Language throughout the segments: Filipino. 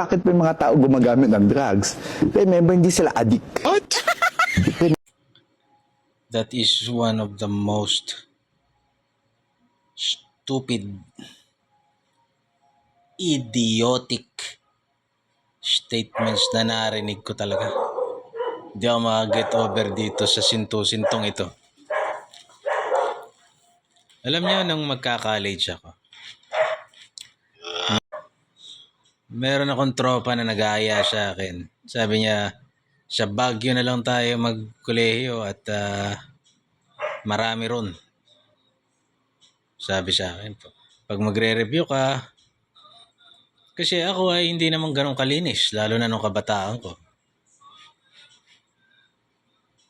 Bakit may mga tao gumagamit ng drugs? Remember, hindi sila addict. That is one of the most stupid, idiotic statements na narinig ko talaga. Hindi ako makaget over dito sa sinto-sintong ito. Alam niyo, nung magka-college ako, meron akong tropa na nag-aaya sa akin. Sabi niya, sa Baguio na lang tayo magkolehiyo at ah, marami ron. Sabi sa akin. Pag magre-review ka, kasi ako ay hindi naman ganun kalinis, lalo na nung kabataan ko.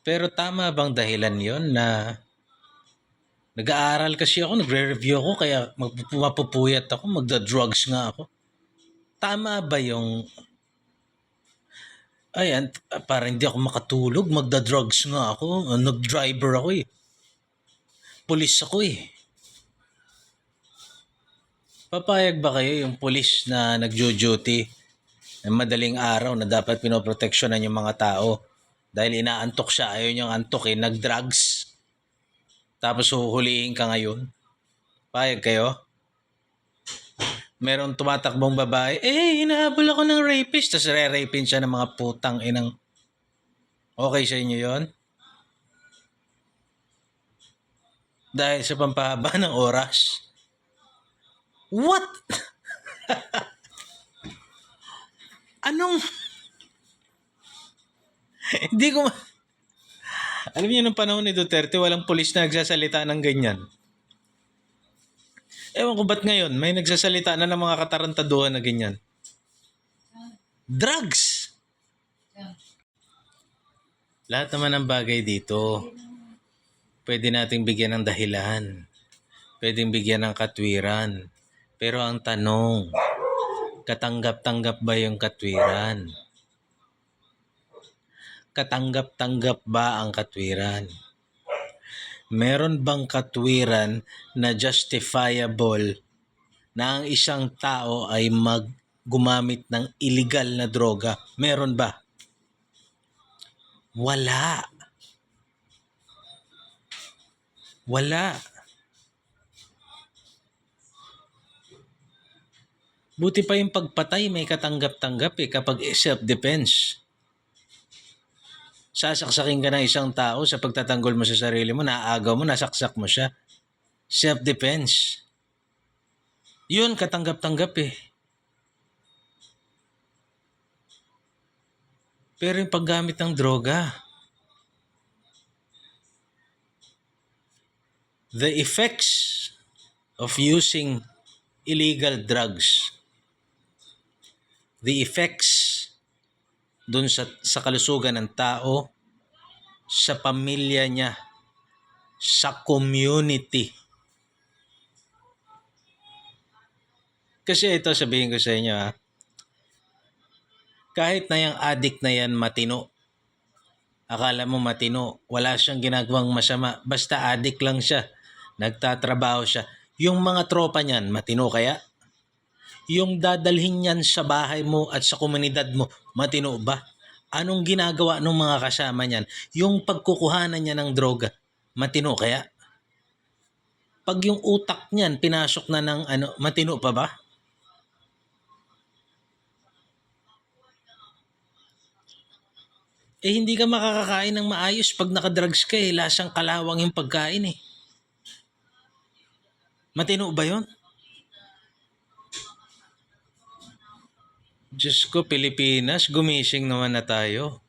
Pero tama bang dahilan yon na nag-aaral kasi ako, nagre-review ako, kaya mapupuyat ako, magda-drugs nga ako. Tama ba yung ay, ant- para hindi ako makatulog, magda-drugs nga ako. Nag-driver ako eh. Pulis ako eh. Papayag ba kayo yung pulis na nagjo-duty ng madaling araw na dapat pinoproteksyonan yung mga tao dahil inaantok siya, ayaw niyang antok eh, nag-drugs. Tapos huhulihin ka ngayon. Payag kayo? Meron tumatakbong babae, eh, hinahabol ako ng rapist. Tapos re-rapin siya ng mga putang inang. Okay sa inyo yon? Dahil sa pampahaba ng oras. What? Anong... Hindi ko... Alam niyo, nung panahon ni Duterte, walang pulis na nagsasalita ng ganyan. Ewan ko ba't ngayon, may nagsasalita na ng mga katarantaduhan na ganyan. Drugs! Lahat naman ng bagay dito, pwede nating bigyan ng dahilan. Pwedeng bigyan ng katwiran. Pero ang tanong, katanggap-tanggap ba yung katwiran? Katanggap-tanggap ba ang katwiran? Meron bang katwiran na justifiable na ang isang tao ay mag gumamit ng illegal na droga? Meron ba? Wala. Wala. Buti pa yung pagpatay may katanggap-tanggap eh kapag self-defense sasaksakin ka ng isang tao sa pagtatanggol mo sa sarili mo, naaagaw mo, nasaksak mo siya. Self-defense. Yun, katanggap-tanggap eh. Pero yung paggamit ng droga, the effects of using illegal drugs, the effects dun sa, sa kalusugan ng tao, sa pamilya niya, sa community. Kasi ito sabihin ko sa inyo ha, kahit na yung addict na yan matino, akala mo matino, wala siyang ginagawang masama, basta addict lang siya, nagtatrabaho siya. Yung mga tropa niyan, matino kaya? Yung dadalhin niyan sa bahay mo at sa komunidad mo, matino ba? Anong ginagawa ng mga kasama niyan? Yung pagkukuhanan niya ng droga, matino kaya? Pag yung utak niyan pinasok na ng ano, matino pa ba? Eh hindi ka makakakain ng maayos pag nakadrugs ka eh. Lasang kalawang yung pagkain eh. Matino ba yon? Diyos ko, Pilipinas, gumising naman na tayo.